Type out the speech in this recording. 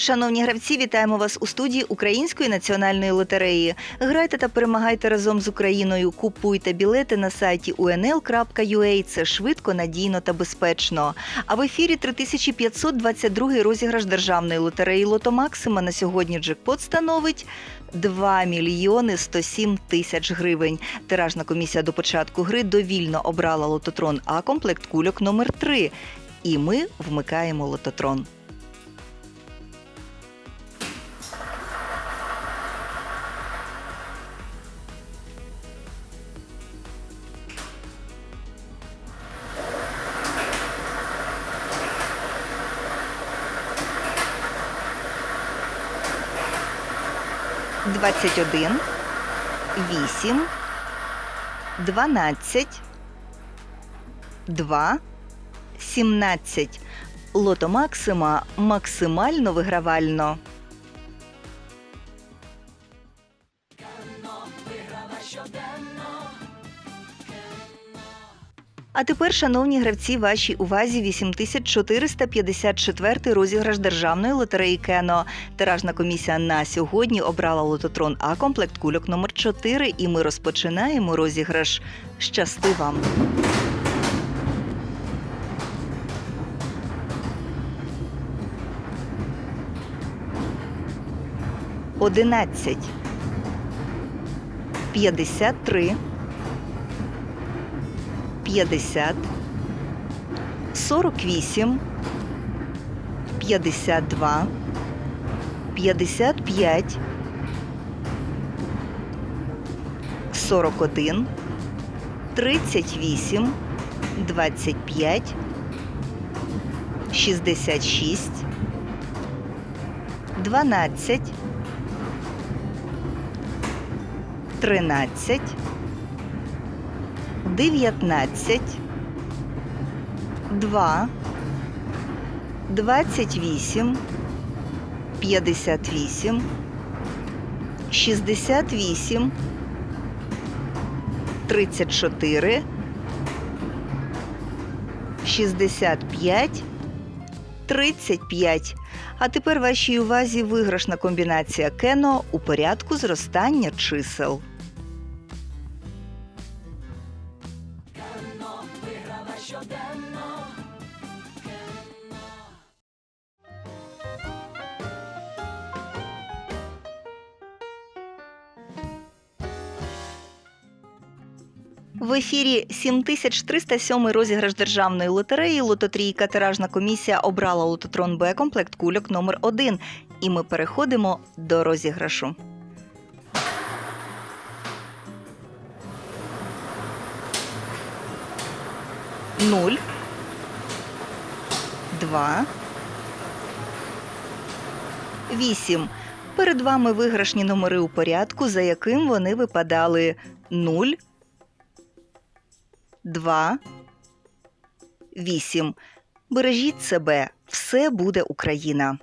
Шановні гравці, вітаємо вас у студії Української національної лотереї. Грайте та перемагайте разом з Україною. Купуйте білети на сайті unl.ua. Це швидко, надійно та безпечно. А в ефірі 3522 розіграш державної лотереї Лото Максима на сьогодні джекпот становить 2 мільйони 107 тисяч гривень. Тиражна комісія до початку гри довільно обрала лототрон А комплект кульок номер 3 І ми вмикаємо лототрон. Двадцять один, вісім, дванадцять, два, сімнадцять. Лото Максима максимально вигравально. А тепер, шановні гравці, вашій увазі 8454 розіграш державної лотереї Кено. Тиражна комісія на сьогодні обрала лототрон А комплект кульок номер 4 і ми розпочинаємо розіграш. Щасти вам! Одинадцять. П'ятдесят три. 50, 48, 52, 55, 41, 38, 25, 66, 12, 13, 19, 2, 28, 58, 68, 34, 65, 35. А тепер вашій увазі виграшна комбінація кено у порядку зростання чисел. В ефірі 7307 розіграш державної лотереї. Лототрійка тиражна комісія обрала лототрон Б комплект кульок номер 1 І ми переходимо до розіграшу. Нуль. Два. Вісім. Перед вами виграшні номери у порядку, за яким вони випадали 0, 2, 8. Бережіть себе. Все буде Україна.